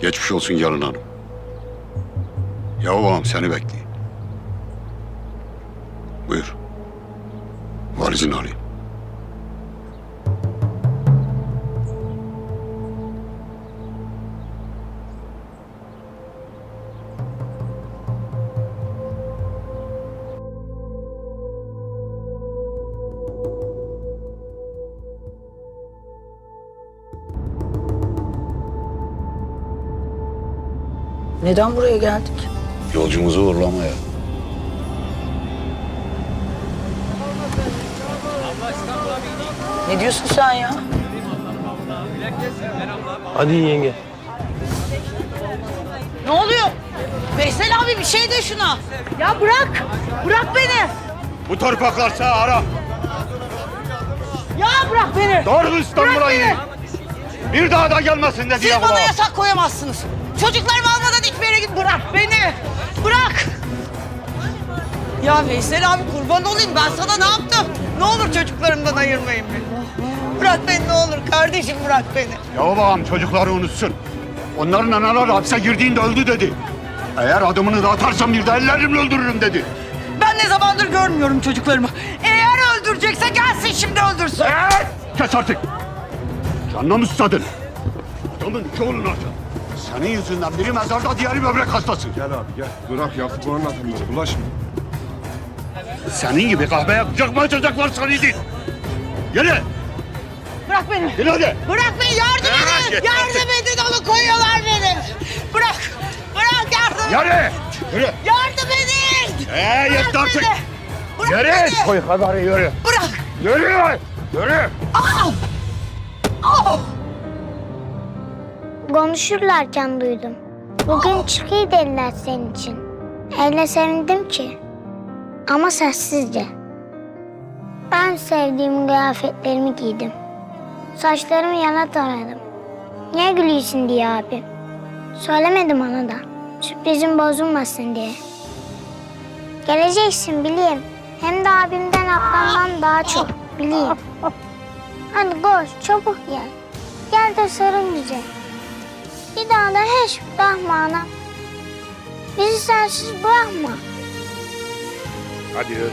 Geçmiş olsun Yalın Hanım. Yahu seni bekleyin. Buyur. Valizini alayım. Neden buraya geldik? Yolcumuzu uğurlamaya. Ne diyorsun sen ya? Hadi yenge. Ne oluyor? Veysel abi bir şey de şuna. Ya bırak. Bırak beni. Bu torpaklar sağ ara. Ya bırak beni. Doğru İstanbul'a Bırak beni. inin. Bir daha da gelmesin dedi Siz ya bana yasak koyamazsınız. Çocuklarımı yere git. Bırak beni. Bırak. Ya Veysel abi kurban olayım ben sana ne yaptım? Ne olur çocuklarımdan ayırmayın beni. Bırak beni ne olur kardeşim bırak beni. Ya babam çocukları unutsun. Onların anaları hapse girdiğinde öldü dedi. Eğer adımını da atarsam bir de ellerimle öldürürüm dedi. Ben ne zamandır görmüyorum çocuklarımı. Eğer öldürecekse gelsin şimdi öldürsün. Evet! Kes artık. Canına mı susadın? Adamın iki oğlunu atın. Senin yüzünden biri mezarda diğeri böbrek hastası. Gel abi gel. Bırak Yakup anlatın bunu. Bulaşma. Senin gibi kahve yapacak mı açacaklar sanıydın? Yürü! Bırak beni. Yürü hadi! Bırak beni yardım Merak edin. etme Yardım edin onu koyuyorlar beni. Bırak. Bırak yardım. Yürü! Yürü! Yardım edin. Ee, yetti artık. beni. Bırak Yürü! beni. Koy kadar yürü! Bırak. Yürü! Yürü! Konuşurlarken duydum. Bugün çıkıyor dediler senin için. Öyle sevindim ki. Ama sessizce. Ben sevdiğim kıyafetlerimi giydim. Saçlarımı yana taradım. Niye gülüyorsun diye abi. Söylemedim ona da. Sürprizim bozulmasın diye. Geleceksin bileyim. Hem de abimden ablamdan daha çok bileyim. Hadi koş çabuk gel. Gel de sarıl bize. Bir daha da hiç bırakma anam. Bizi sensiz bırakma. Hadi yürü.